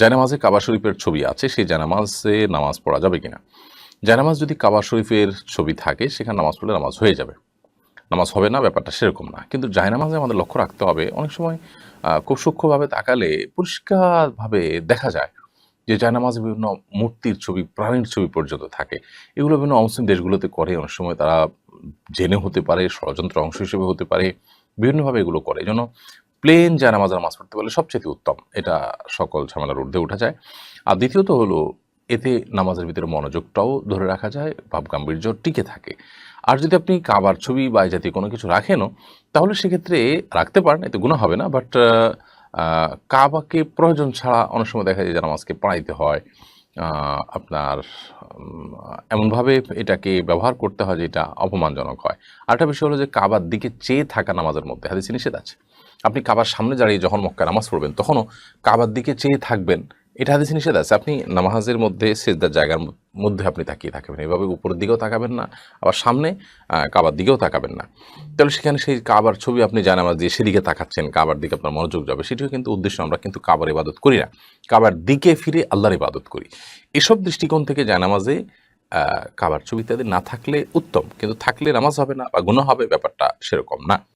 জায়নামাজে কাবা শরীফের ছবি আছে, সেই জায়নামাজে নামাজ পড়া যাবে কিনা? জায়নামাজ যদি কাবা শরীফের ছবি থাকে, সেখানে নামাজ পড়লে নামাজ হয়ে যাবে। নামাজ হবে না, ব্যাপারটা সেরকম না। কিন্তু জায়নামাজে আমাদের লক্ষ্য রাখতে হবে, অনেক সময় খুব সূক্ষ্মভাবে তাকালে পরিষ্কারভাবে দেখা যায় যে জায়নামাজে বিভিন্ন মূর্তির ছবি, প্রাণীর ছবি পর্যন্ত থাকে। এগুলো বিভিন্ন অমুসলিম দেশগুলোতে করে, অনেক সময় তারা জেনে হতে পারে ষড়যন্ত্র অংশ হিসেবে হতে পারে, বিভিন্নভাবে এগুলো করে। জন্য প্লেন জায়নামাজ নামাজ পড়তে পারলে সবচেয়ে উত্তম। এটা সকল ঝামেলার ঊর্ধ্বে উঠা যায়। আর দ্বিতীয়ত হলো, এতে নামাজের ভিতরে মনোযোগটাও ধরে রাখা যায় ভাব গাম্ভীর্য টিকে থাকে। আর যদি আপনি কাবার ছবি বা এই জাতীয় কোনো কিছু রাখেনও, তাহলে সেক্ষেত্রে রাখতে পারেন, এতে গুণা হবে না। বাট কাবাকে প্রয়োজন ছাড়া অনেক সময় দেখা যায় যে নামাজকে পড়াইতে হয়। আপনার এমনভাবে এটাকে ব্যবহার করতে হয় যেটা অপমানজনক হয়। আরেকটা বিষয় হলো যে কাবার দিকে চেয়ে থাকা নামাজের মধ্যে হাদিসে নিষেধ আছে। আপনি কাবার সামনে দাঁড়িয়ে যখন মক্কা নামাজ পড়বেন, তখনও কাবার দিকে চেয়ে থাকবেন। এটা হাদিসে নিষেধ আছে। আপনি নামাজের মধ্যে সেজদার জায়গার মধ্যে আপনি তাকিয়ে থাকবেন এভাবে উপরের দিকেও তাকাবেন না, আবার সামনে কাবার দিকেও তাকাবেন না। তাহলে সেখানে সেই কাবার ছবি আপনি জানামাজ দিয়ে সেদিকে তাকাচ্ছেন, কাবার দিকে আপনার মনোযোগ যাবে। সেটিও কিন্তু উদ্দেশ্য, আমরা কিন্তু কাবার ইবাদত করি না। কাবার দিকে ফিরে আল্লাহর ইবাদত করি। এসব দৃষ্টিকোণ থেকে জানামাজে কাবার ছবি ইত্যাদি না থাকলে উত্তম। কিন্তু থাকলে নামাজ হবে না বা গুণ হবে, ব্যাপারটা সেরকম না।